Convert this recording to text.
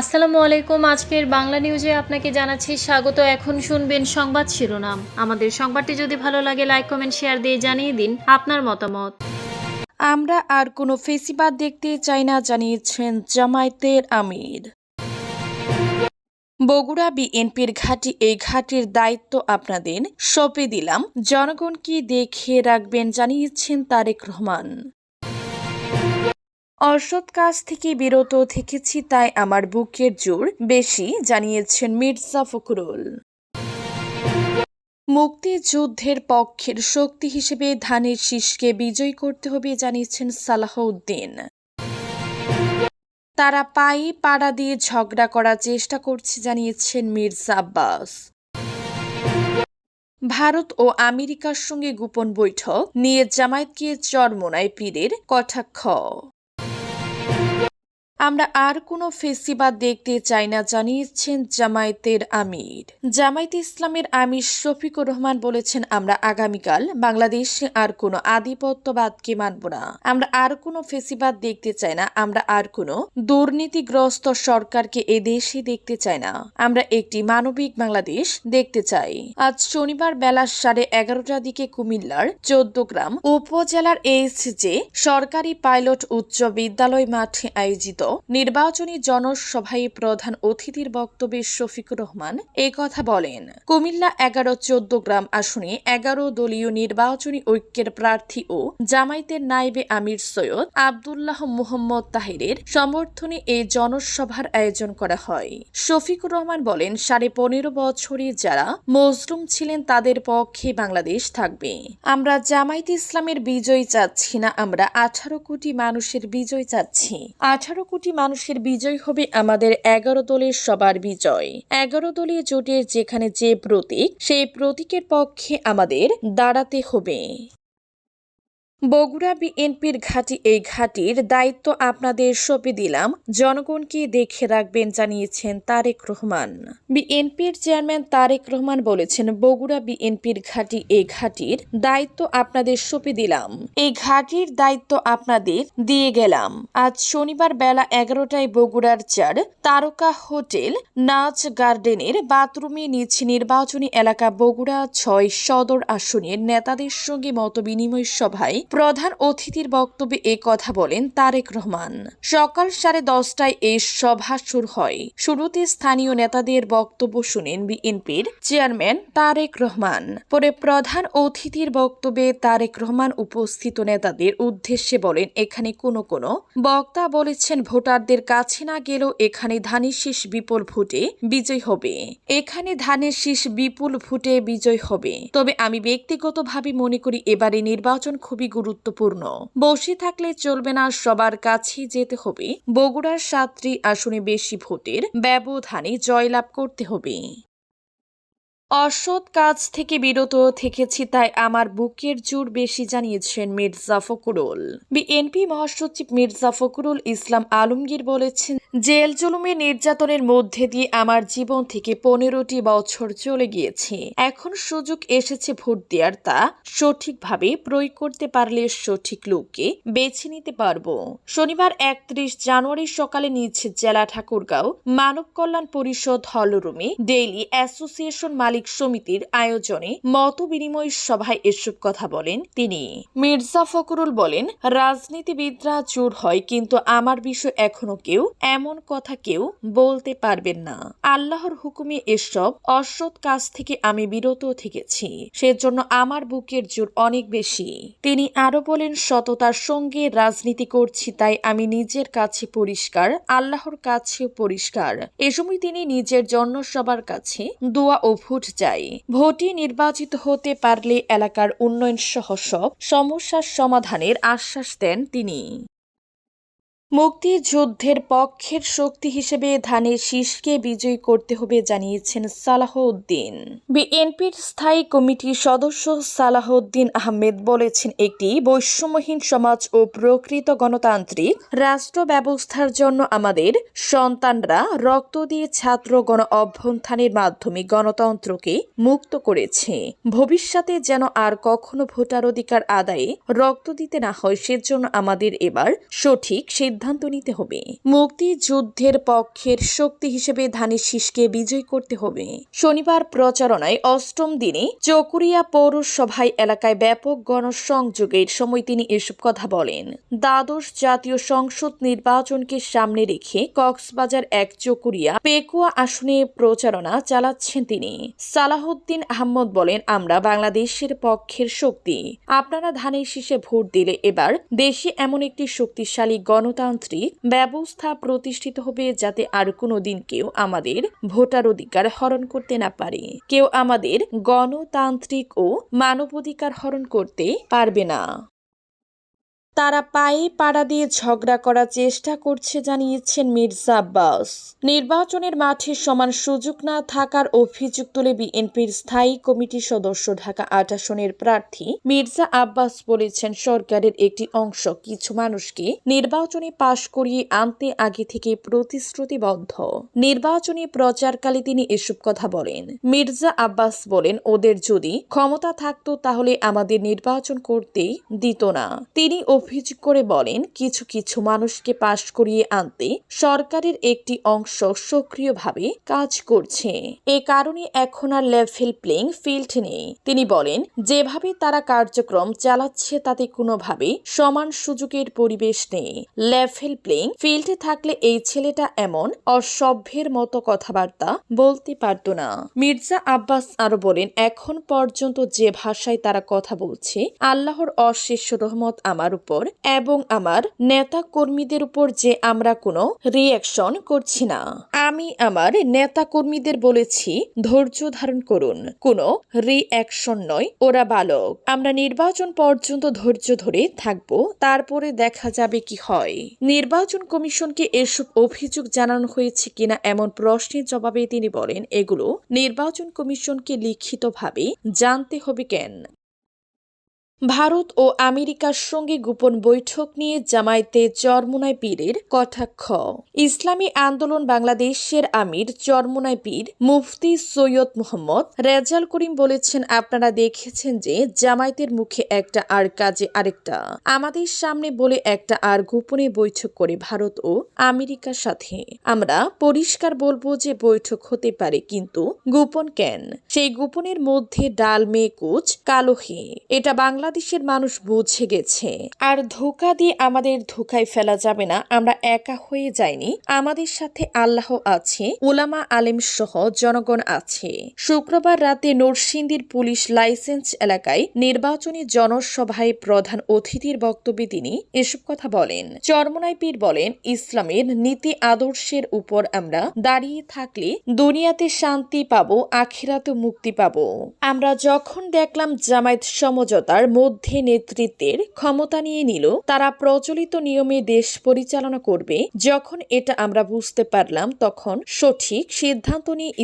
আসসালামু আলাইকুম। আজকের বাংলা নিউজে আপনাকে জানাচ্ছি স্বাগত। এখন শুনবেন সংবাদ শিরোনাম। আমাদের সংবাদটি যদি ভালো লাগে, লাইক, কমেন্ট, শেয়ার দিয়ে জানিয়ে দিন আপনার মতামত। আমরা আর কোনো ফেসিবাদ দেখতে চাই না, জানিয়েছেন জামায়াতের আমির। বগুড়া বিএনপির ঘাঁটি, এই ঘাটির দায়িত্ব আপনাদের সঁপে দিলাম। জনগণ জনগণকে দেখে রাখবেন, জানিয়েছেন তারেক রহমান। অসৎ কাজ থেকে বিরত থেকেছি, তাই আমার বুকের জোর বেশি, জানিয়েছেন মির্জা ফখরুল। মুক্তিযুদ্ধের পক্ষের শক্তি হিসেবে ধানের শীষকে বিজয় করতে হবে, জানিয়েছেন সালাহউদ্দিন। তারা পায়ে পাড়া দিয়ে ঝগড়া করার চেষ্টা করছে, জানিয়েছেন মির্জা আব্বাস। ভারত ও আমেরিকার সঙ্গে গোপন বৈঠক, নিয়ে জামায়াতকে চরমোনায় পীরের কটাক্ষ। আমরা আর কোনো ফেস্টিভাল দেখতে চাই না, জানিয়েছেন জামায়াতের আমির। জামায়াত ইসলামের আমির শফিকুর রহমান বলেছেন, আমরা আগামীকাল বাংলাদেশে আর কোনো আধিপত্যবাদকে মানব না। আমরা আর কোনো ফেসিবাদ দেখতে চাই না। আমরা আর কোনো দুর্নীতিগ্রস্ত সরকারকে এদেশে দেখতে চাই না। আমরা একটি মানবিক বাংলাদেশ দেখতে চাই। আজ শনিবার বেলা সাড়ে এগারোটার দিকে কুমিল্লার চোদ্দ গ্রাম উপজেলার এইচজে সরকারি পাইলট উচ্চ বিদ্যালয় মাঠে আয়োজিত নির্বাচনী জনসভায় প্রধান অতিথির বক্তব্যে শফিকুর রহমান এ কথা বলেন। কুমিল্লা এগারো চোদ্দ গ্রাম আসনে এগারো দলীয় নির্বাচনী ঐক্যের প্রার্থী ও জামায়াতের নাইবে আমির সৈয়দ আবদুল্লাহ মুহম্মদ তাহিরের সমর্থনে এই জনসভার আয়োজন করা হয়। শফিকুর রহমান বলেন, সাড়ে পনেরো বছরে যারা মজলুম ছিলেন তাদের পক্ষে বাংলাদেশ থাকবে। আমরা জামায়াত ইসলামের বিজয় চাচ্ছি না, আমরা আঠারো কোটি মানুষের বিজয় চাচ্ছি। আঠারো কোটি মানুষের বিজয় হবে আমাদের এগারো দলের সবার বিজয়। এগারো দলীয় জোটের যেখানে যে প্রতীক, সেই প্রতীকের পক্ষে আমাদের দাঁড়াতে হবে। বগুড়া বিএনপির ঘাঁটি, এই ঘাঁটির দায়িত্ব আপনাদের সঁপে দিলাম। জনগণকে দেখে রাখবেন, জানিয়েছেন তারেক রহমান। বিএনপির চেয়ারম্যান তারেক রহমান বলেছেন, বগুড়া বিএনপির ঘাঁটি, এই ঘাঁটির দায়িত্ব আপনাদের সঁপে দিলাম। এই ঘাঁটির দায়িত্ব আপনাদের দিয়ে গেলাম। আজ শনিবার বেলা এগারোটায় বগুড়ার চার তারকা হোটেল নাচ গার্ডেনের বাথরুমে নিজ নির্বাচনী এলাকা বগুড়া ছয় সদর আসনের নেতাদের সঙ্গে মত বিনিময় সভায় প্রধান অতিথির বক্তব্যে এ কথা বলেন তারেক রহমান। সকাল সাড়ে দশটায় এই সভা শুরু হয়। শুরুতে স্থানীয় নেতাদের বক্তব্য শুনেন বিএনপির চেয়ারম্যান তারেক রহমান। পরে প্রধান অতিথির বক্তব্যে তারেক রহমান উপস্থিত নেতাদের উদ্দেশ্যে বলেন, এখানে কোনো কোনো বক্তা বলেছেন ভোটারদের কাছে না গেলেও এখানে ধানের শীষ বিপুল ভোটে বিজয় হবে। এখানে ধানের শীষ বিপুল ভোটে বিজয় হবে। তবে আমি ব্যক্তিগতভাবে মনে করি এবারে নির্বাচন খুবই গুরুত্বপূর্ণ। বসে থাকলে চলবে না সবার কাছে যেতে হবে। বগুড়ার সাতটি আসনে বেশি ভোটের ব্যবধানে জয়লাভ করতে হবে। অসৎ কাজ থেকে বিরত থেকেছি, তাই আমার বুকের জোর বেশি, জানিয়েছেন মির্জা ফখরুল। বিএনপি মহাসচিব মির্জা ফখরুল ইসলাম আলমগীর বলেছেন, জেল জুলুমের নির্যাতনের মধ্যে দিয়ে আমার জীবন থেকে পনেরোটি বছর চলে গিয়েছে। এখন সুযোগ এসেছে ভোট দেওয়ার তা সঠিকভাবে প্রয়োগ করতে পারলে সঠিক লোককে বেছে নিতে পারব। শনিবার একত্রিশ জানুয়ারি সকালে নিজ জেলা ঠাকুরগাঁও মানব কল্যাণ পরিষদ হলরুমে ডেইলি অ্যাসোসিয়েশন মালিক সমিতির আয়োজনে মত বিনিময় সভায় এসব কথা বলেন তিনি। মির্জা ফখরুল বলেন, রাজনীতিবিদরা চোর হয়, কিন্তু আমার বিষয় এখনও কেউ, এমন কথা কেউ বলতে পারবেন না। আল্লাহর হুকুমে এসব অসৎ কাজ থেকে আমি বিরত থেকেছি, সেজন্য আমার বুকের জোর অনেক বেশি। তিনি আরও বলেন, সততার সঙ্গে রাজনীতি করছি, তাই আমি নিজের কাছে পরিষ্কার, আল্লাহর কাছেও পরিষ্কার। এ সময় তিনি নিজের জনসভার কাছে দোয়া ও ভোট চাই। ভোটে নির্বাচিত হতে পারলে এলাকার উন্নয়ন সহ সব সমস্যার সমাধানের আশ্বাস দেন তিনি। মুক্তিযুদ্ধের পক্ষের শক্তি হিসেবে ধানের শীষকে বিজয়ী করতে হবে জানিয়েছেন সালাহউদ্দিন। বিএনপির স্থায়ী কমিটির সদস্য সালাহউদ্দিন আহমেদ বলেছেন, একটি বৈষম্যহীন সমাজ ও প্রকৃত গণতান্ত্রিক রাষ্ট্র ব্যবস্থার জন্য আমাদের সন্তানরা রক্ত দিয়ে ছাত্র গণ অভ্যন্থানের মাধ্যমে গণতন্ত্রকে মুক্ত করেছে। ভবিষ্যতে যেন আর কখনো ভোটার অধিকার আদায়ে রক্ত দিতে না হয়, সেজন্য আমাদের এবার সঠিক সিদ্ধান্ত সিদ্ধান্ত নিতে হবে। মুক্তিযুদ্ধের পক্ষের শক্তি হিসেবে ধানের শীষকে বিজয় করতে হবে। শনিবার প্রচারণায় অষ্টম দিনে চকুরিয়া পৌরসভায় এলাকায় ব্যাপক গণসংযোগের সময় তিনি এসব কথা বলেন। দ্বাদশ জাতীয় সংসদ নির্বাচনকে সামনে রেখে কক্সবাজার এক চকুরিয়া পেকুয়া আসনে প্রচারণা চালাচ্ছেন তিনি। সালাহুদ্দিন আহমদ বলেন, আমরা বাংলাদেশের পক্ষের শক্তি। আপনারা ধানের শীষে ভোট দিলে এবার দেশে এমন একটি শক্তিশালী গণতান্ত্রিক ব্যবস্থা প্রতিষ্ঠিত হবে যাতে আর কোনো দিন কেউ আমাদের ভোটার অধিকার হরণ করতে না পারে। কেউ আমাদের গণতান্ত্রিক ও মানবাধিকার হরণ করতে পারবে না। তারা পায়ে পাড়া দিয়ে ঝগড়া করার চেষ্টা করছে, জানিয়েছেন মির্জা আব্বাস। নির্বাচনের মাঠে সমান সুযোগ না থাকার অভিযোগ তুলে বিএনপির স্থায়ী কমিটির সদস্য, ঢাকা আট আসনের প্রার্থী মির্জা আব্বাস বলেছেন, সরকারের একটি অংশ কিছু মানুষকে নির্বাচনে পাশ করিয়ে আনতে আগে থেকে প্রতিশ্রুতিবদ্ধ। নির্বাচনী প্রচারকালে তিনি এসব কথা বলেন। মির্জা আব্বাস বলেন, ওদের যদি ক্ষমতা থাকতো তাহলে আমাদের নির্বাচন করতেই দিত না। তিনি অভিযোগ করে বলেন, কিছু কিছু মানুষকে পাশ করিয়ে আনতে সরকারের একটি অংশ সক্রিয়ভাবে কাজ করছে। এ কারণে এখন আর লেভেল প্লেইং ফিল্ড নেই। তিনি বলেন, যেভাবে তারা কার্যক্রম চালাচ্ছে তাতে কোনোভাবে সমান সুযোগের পরিবেশ নেই। লেভেল প্লেইং ফিল্ডে থাকলে এই ছেলেটা এমন অসভ্যের মতো কথাবার্তা বলতে পারত না। মির্জা আব্বাস আরও বলেন, এখন পর্যন্ত যে ভাষায় তারা কথা বলছে, আল্লাহর অশেষ রহমত আমার উপর। এবং আমার নেতা কর্মীদের উপর যে আমরা কোনো রিয়াকশন করছি না। আমি আমার নেতা কর্মীদের বলেছি, ধৈর্য ধারণ করুন। কোনো রিয়াকশন নয়, ওরা বালক। আমরা নির্বাচন পর্যন্ত ধৈর্য ধরে থাকব, তারপরে দেখা যাবে কি হয়। নির্বাচন কমিশনকে এসব অভিযোগ জানানো হয়েছে কিনা এমন প্রশ্নের জবাবে তিনি বলেন, এগুলো নির্বাচন কমিশনকে লিখিতভাবে জানতে হবে কেন? ভারত ও আমেরিকার সঙ্গে গোপন বৈঠক নিয়ে জামায়াতে চরমুনাই পীরের কটাক্ষ। ইসলামী আন্দোলন বাংলাদেশের আমির চরমুনাই পীর মুফতি সৈয়দ মোহাম্মদ রেজাল করিম বলেছেন, আপনারা দেখেছেন যে জামায়াতের মুখে একটা আর কাজে আরেকটা। আমাদের সামনে বলে একটা আর গোপনে বৈঠক করে ভারত ও আমেরিকার সাথে। আমরা পরিষ্কার বলব যে বৈঠক হতে পারে কিন্তু গোপন কেন? সেই গোপনের মধ্যে ডাল মেয়ে কুচ কালো হে। এটা বাংলাদেশের মানুষ বুঝে গেছে। আর ধোকা দিয়ে আমাদের ধোকায় ফেলা যাবে না, আমরা একা হয়ে যাইনি। আমাদের সাথে আল্লাহ আছে, উলামা আলেম সহ জনগণ আছে। শুক্রবার রাতে নরসিংদীর পুলিশ লাইসেন্স এলাকায় নির্বাচনী জনসভায় প্রধান অতিথির বক্তব্যে তিনি এসব কথা বলেন। চরমনাই পীর বলেন, ইসলামের নীতি আদর্শের উপর আমরা দাঁড়িয়ে থাকলে দুনিয়াতে শান্তি পাবো, আখিরাতে মুক্তি পাবো। আমরা যখন দেখলাম জামায়াত সমঝোতার মধ্যে নেতৃত্বের ক্ষমতা নিয়ে নিল। তারা প্রচলিত নিয়মে দেশ পরিচালনা করবে। যখন এটা আমরা বুঝতে পারলাম, তখন সঠিক সিদ্ধান্ত নিয়ে